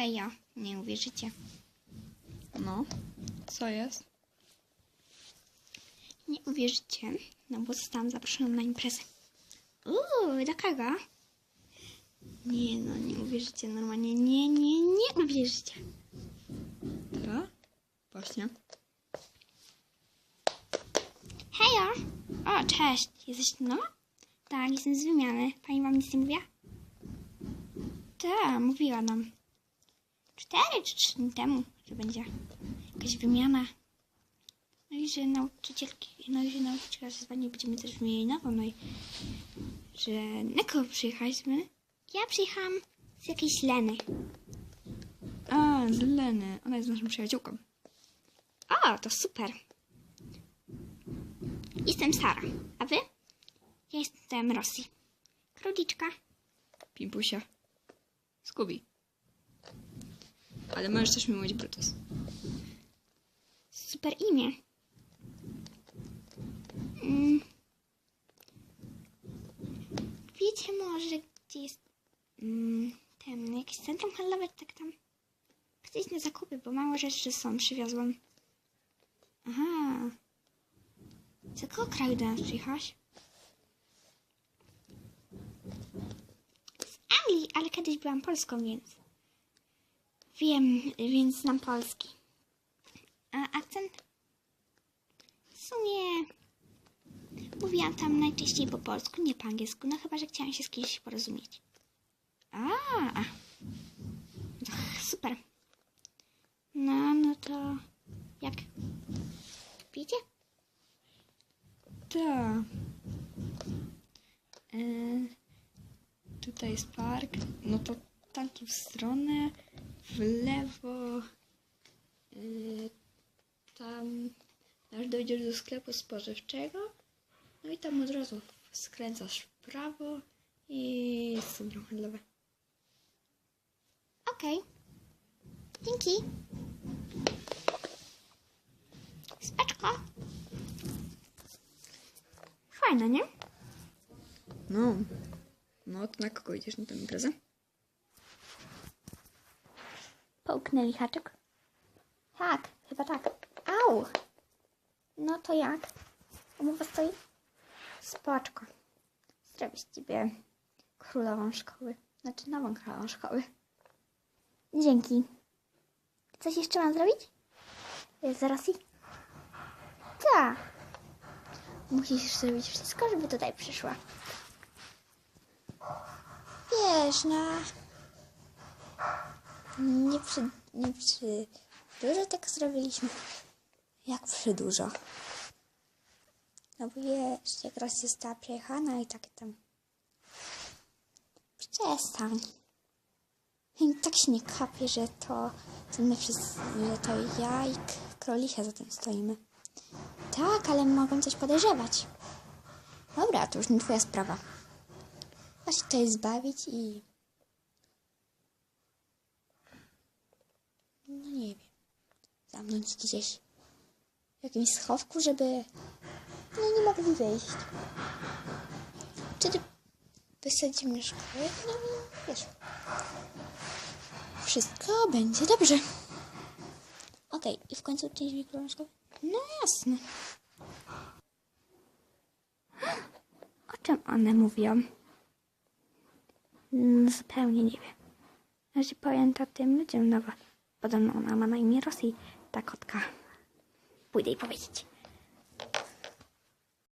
Heja, nie uwierzycie. No, co jest? Nie uwierzycie, no bo zostałam zaproszona na imprezę. Uuu, do kogo? Nie no, nie uwierzycie normalnie. Nie, nie, nie uwierzycie. Tak? Właśnie. Hejo! O, cześć. Jesteś nowa? Tak, jestem z wymiany. Pani wam nic nie mówiła? Tak, mówiła nam. Cztery czy trzy dni temu, że będzie jakaś wymiana. No i że nauczycielki, no i że nauczyciela się z wami będziemy też mieli nową, no i że na kogo przyjechaliśmy? Ja przyjechałam z jakiejś Leny. A, z Leny. Ona jest naszą przyjaciółką. O, to super. Jestem Sara, a wy? Ja jestem Rosji. Króliczka. Pimpusia. Skubi. Ale możesz też mi mówić Brutus. Super imię. Mm. Wiecie może, gdzie jest mm, ten, jakieś centrum handlowe, tak tam? Chcę iść na zakupy, bo mało rzeczy są, przywiozłam. Aha. Z jakiego kraju do nas przyjechałaś? Z Anglii, ale kiedyś byłam Polską, więc... Wiem, więc znam polski. A akcent? W sumie mówiłam tam najczęściej po polsku, nie po angielsku, no chyba, że chciałam się z kimś porozumieć. A, Ach, super. No, no to jak? Wiecie? Tak. E, tutaj jest park. No to tamtą stronę. W lewo. E, tam aż dojdziesz do sklepu spożywczego. No i tam od razu skręcasz w prawo i jest centrum handlowe. Okej. Dzięki. Spaczko. Fajne, nie? No. No to na kogo idziesz na tę imprezę? Połknęli haczyk? Tak, chyba tak. Au! No to jak? Umowa stoi? Spoczko. Zrobić ciebie królową szkoły. Znaczy nową królową szkoły. Dzięki. Coś jeszcze mam zrobić? Jest z Rosji? Tak. Musisz zrobić wszystko, żeby tutaj przyszła. Wiesz, no... Nie przy, nie przy dużo tak zrobiliśmy. Jak przy dużo? No bo wiesz, jak raz została przejechana i takie tam. Przestań. I tak się nie kapie, że to, to my wszyscy, że to ja i K- królisia za tym stoimy. Tak, ale mogą coś podejrzewać. Dobra, to już nie twoja sprawa. Masz się tutaj zbawić i No nie wiem. Zamknąć gdzieś w jakimś schowku, żeby no nie mogli wyjść. Wtedy wysadzimy szkołę, no wiesz. Wszystko będzie dobrze. Okej, i w końcu wygrałem szkołę? No jasne. O czym one mówią? Mm, Zupełnie nie wiem. Się powiem to tym ludziom, no bo podobno ona ma na imię Rosji, ta kotka. Pójdę jej powiedzieć.